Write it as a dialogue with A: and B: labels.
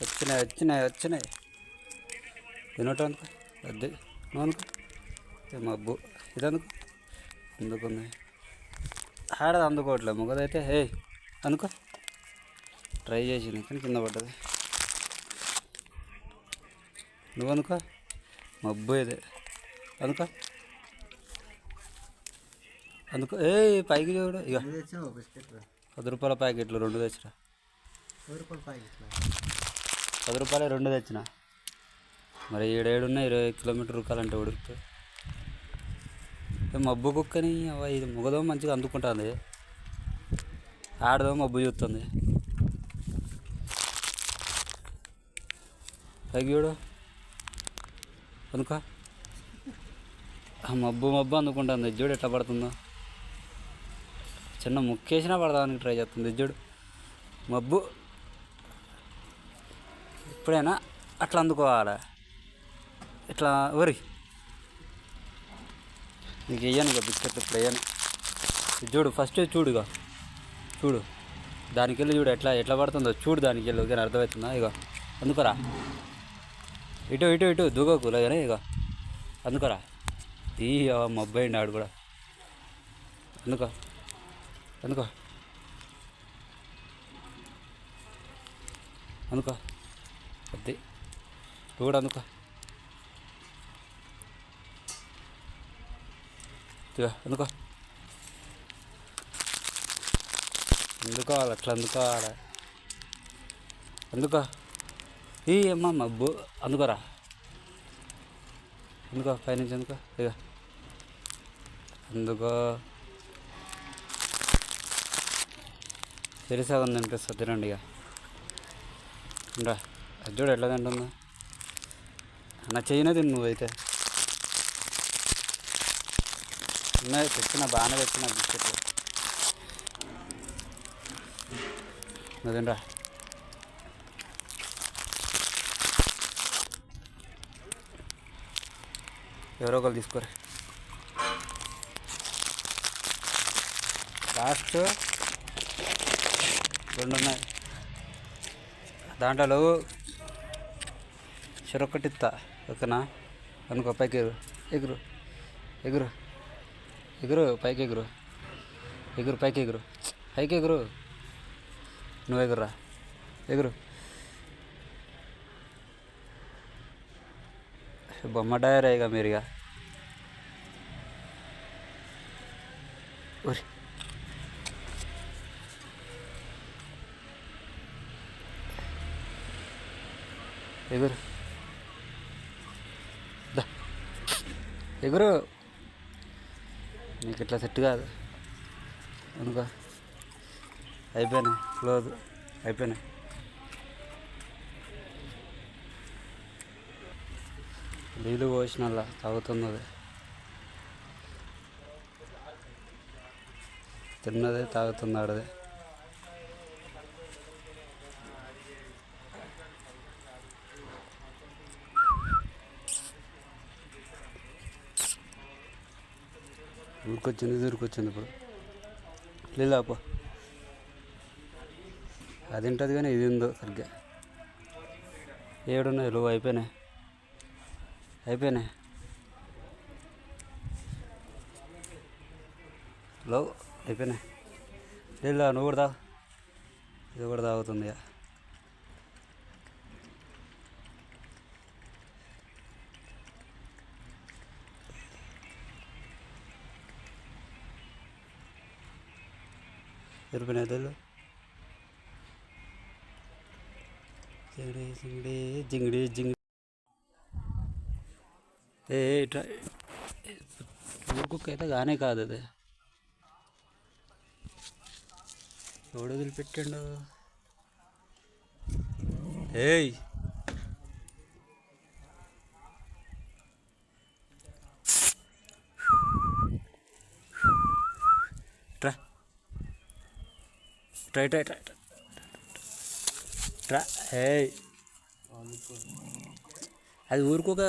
A: వచ్చినాయి వచ్చినాయి వచ్చినాయి. తినటం అనుకో అది నువ్వు అనుకో మబ్బు. ఇది అనుకో అందుకుంది ఆడది అందుకోవట్లే మొగదైతే. హే అనుకో ట్రై చేసింది కానీ కింద పడ్డది. నువ్వు అనుకో మబ్బు ఇది. అనుకో అందుకో ఏ పైకి చూడు. ఇక పది రూపాయల ప్యాకెట్లు రెండు
B: ప్యాకెట్లు?
A: పది రూపాయలు రెండు తెచ్చిన. మరి ఏడేడున్న ఇరవై కిలోమీటర్ రూపాయలంటే ఉడుకుతాయి. మబ్బు కుక్కని అవ్వ ఇది మొగదో మంచిగా అందుకుంటుంది. ఆడదో మబ్బు చూస్తుంది. పైకి చూడు. అనుకో. ఆ మబ్బు మబ్బు అందుకుంటుంది. చూడు ఎట్లా పడుతుందో. చిన్న ముక్కేసినా పడదానికి ట్రై చేస్తుంది. చూడు. మబ్బు ఎప్పుడైనా అట్లా అందుకోవాలి? ఇట్లా వరి. నీకు వేయను ఇక బిస్కెట్ ఇప్పుడు వేయను ఇది చూడు ఫస్ట్ చూడు చూడు. దానికి వెళ్ళి చూడు ఎట్లా ఎట్లా పడుతుందో. చూడు దానికి వెళ్ళి ఓకే అర్థమవుతుందా? ఇక అందుకోరా. ఇటు ఇటు ఇటు దూకోకు లేదనే ఇక అందుకోరా. ఈ మబ్బైండి ఆడు కూడా. అందుకో అందుకో. అందుకో. అది నువ్వు కూడా అందుకో అందుకో అందుకోవాలి అట్లా అందుకోవాలి అందుకో ఈ అమ్మమ్మ బో అందుకోరా అందుకో పైనుంచి అందుకో ఇక అందుకో తెలిసా ఉంది అనిపిస్తుంది తినండి ఇక. రా చూడు ఎట్లా తింటుందో. నా చెయ్యినే తిను నువ్వైతే. ఉన్నాయి తెచ్చిన బాగానే తెచ్చిన బిస్కెట్లు. నువ్వు తినరా? ఎవరో ఒకరు తీసుకోరు. లాస్ట్ రెండు ఉన్నాయి దాంట్లో చెరొక్కటి ఇస్తా ఓకేనా అనుకో పైకి ఎగురు ఎగురు ఎగురు ఎగురు పైకి ఎగురు ఎగురు పైకి ఎగురు పైకి ఎగురు నువ్వు ఎగురురా ఎగురు బొమ్మ డయర్ ఇక మీరు ఇక ఊరి ఎగురు ఎగురు నీకు ఇట్లా సెట్ కాదు. అనుకో అయిపోయినాయి క్లోజ్ అయిపోయినాయి నీళ్ళు పోసిన తాగుతున్నది. తిన్నదే తాగుతున్నాడదే. ఊరికొచ్చింది దూరికొచ్చింది ఇప్పుడు. లేలాపో అది ఉంటుంది కానీ ఇది ఉందో సరిగ్గా. ఏడున్నాయి లో అయిపోయినాయి. అయిపోయినాయి. లో అయిపోయినాయి. లేదా నువ్వు కూడా తాగు. ఇది కూడా తాగుతుంది ఇక. ఎరిపోయినాయి తెలు జింగిడి జింగిడి జింగిడి జింగిడి ఏ ఇట్లా ఊరుకుక్క అయితే కానే కాదు అది. ఎవడు వదిలిపెట్టాడు? ఏయ్! ట్రై ట్రై ట్రై ట్రా ఏయ్ అది ఊరుకోక